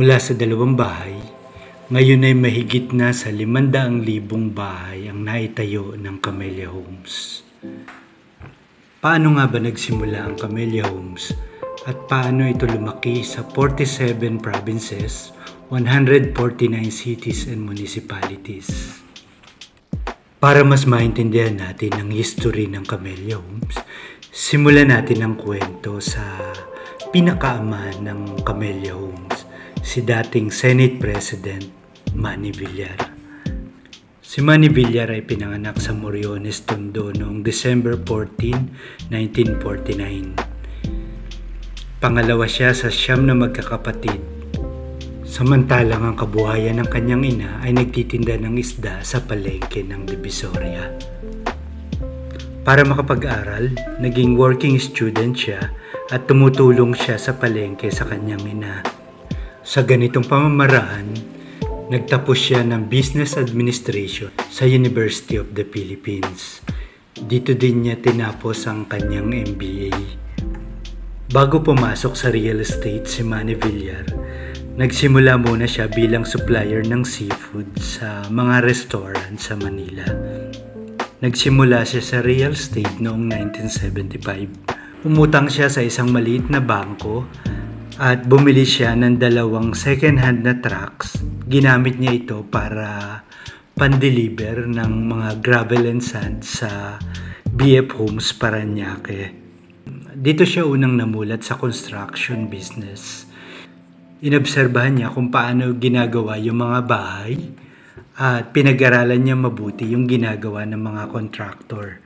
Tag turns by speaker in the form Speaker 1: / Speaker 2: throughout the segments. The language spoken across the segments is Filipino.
Speaker 1: Mula sa dalawang bahay, ngayon ay mahigit na sa 500,000 bahay ang naitayo ng Camellia Homes. Paano nga ba nagsimula ang Camellia Homes at paano ito lumaki sa 47 provinces, 149 cities and municipalities? Para mas maintindihan natin ang history ng Camellia Homes, simulan natin ang kwento sa pinakaama ng Camellia Homes, si dating Senate President Manny Villar. Si Manny Villar ay pinanganak sa Moriones, Tondo noong December 14, 1949. Pangalawa siya sa siyam na magkakapatid. Samantalang ang kabuhayan ng kanyang ina ay nagtitinda ng isda sa palengke ng Divisoria. Para makapag-aral, naging working student siya at tumutulong siya sa palengke sa kanyang ina. Sa ganitong pamamaraan, nagtapos siya ng Business Administration sa University of the Philippines. Dito din niya tinapos ang kanyang MBA. Bago pumasok sa real estate si Manny Villar, nagsimula muna siya bilang supplier ng seafood sa mga restaurant sa Manila. Nagsimula siya sa real estate noong 1975. Umutang siya sa isang maliit na bangko at bumili siya ng dalawang second-hand na trucks. Ginamit niya ito para pandeliver ng mga gravel and sand sa BF Homes Paranaque. Dito siya unang namulat sa construction business. Inobserbahan niya kung paano ginagawa yung mga bahay at pinag-aralan niya mabuti yung ginagawa ng mga contractor.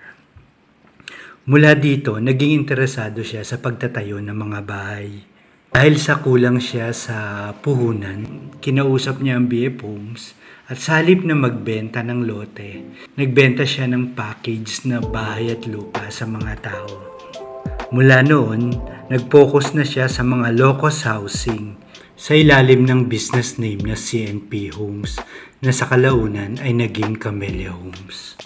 Speaker 1: Mula dito, naging interesado siya sa pagtatayo ng mga bahay. Dahil sa kulang siya sa puhunan, kinausap niya ang BF Homes at sa halip na magbenta ng lote, nagbenta siya ng package na bahay at lupa sa mga tao. Mula noon, nag-focus na siya sa mga low-cost housing sa ilalim ng business name na CNP Homes na sa kalaunan ay naging Camellia Homes.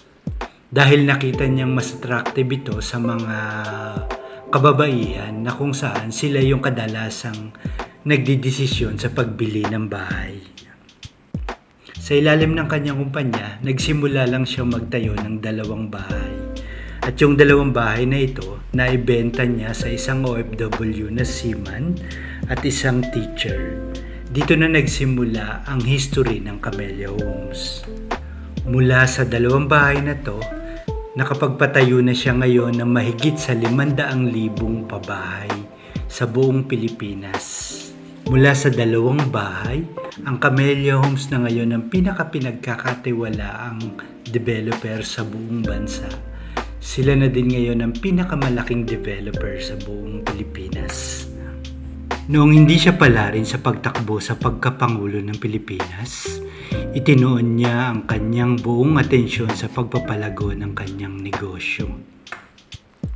Speaker 1: Dahil nakita niyang mas attractive ito sa mga kababaihan na kung saan sila yung kadalasang nagdidesisyon sa pagbili ng bahay. Sa ilalim ng kanyang kumpanya, nagsimula lang siya magtayo ng dalawang bahay. At yung dalawang bahay na ito, naibenta niya sa isang OFW na seaman at isang teacher. Dito na nagsimula ang history ng Camellia Homes. Mula sa dalawang bahay na to, nakapagpatayo na siya ngayon ng mahigit sa 500,000 pabahay sa buong Pilipinas. Mula sa dalawang bahay, ang Camellia Homes na ngayon ang pinakapinagkakatiwalaang developer sa buong bansa. Sila na din ngayon ang pinakamalaking developer sa buong Pilipinas. Noong hindi siya pala rin sa pagtakbo sa pagkapangulo ng Pilipinas, itinuon niya ang kanyang buong atensyon sa pagpapalago ng kanyang negosyo.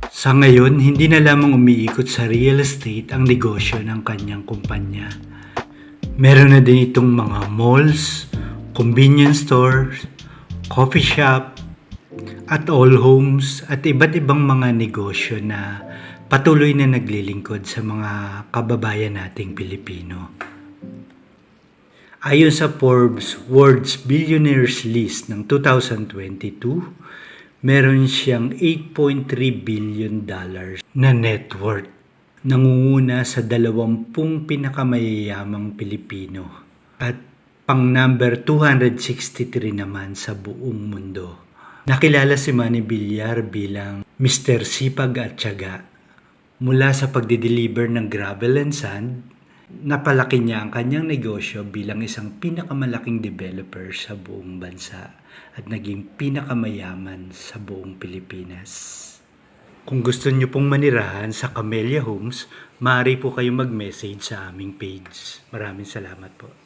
Speaker 1: Sa ngayon, hindi na lamang umiikot sa real estate ang negosyo ng kanyang kumpanya. Meron na din itong mga malls, convenience stores, coffee shop, at all homes at iba't ibang mga negosyo na patuloy na naglilingkod sa mga kababayan nating Pilipino. Ayon sa Forbes World's Billionaires List ng 2022, meron siyang 8.3 billion dollars na net worth. Nangunguna sa dalawampung pinakamayayamang Pilipino at pang number 263 naman sa buong mundo. Nakilala si Manny Villar bilang Mr. Sipag at Tiyaga. Mula sa pagdi-deliver ng gravel and sand, napalaki niya ang kanyang negosyo bilang isang pinakamalaking developer sa buong bansa at naging pinakamayaman sa buong Pilipinas. Kung gusto niyo pong manirahan sa Camellia Homes, maaari po kayong mag-message sa aming page. Maraming salamat po.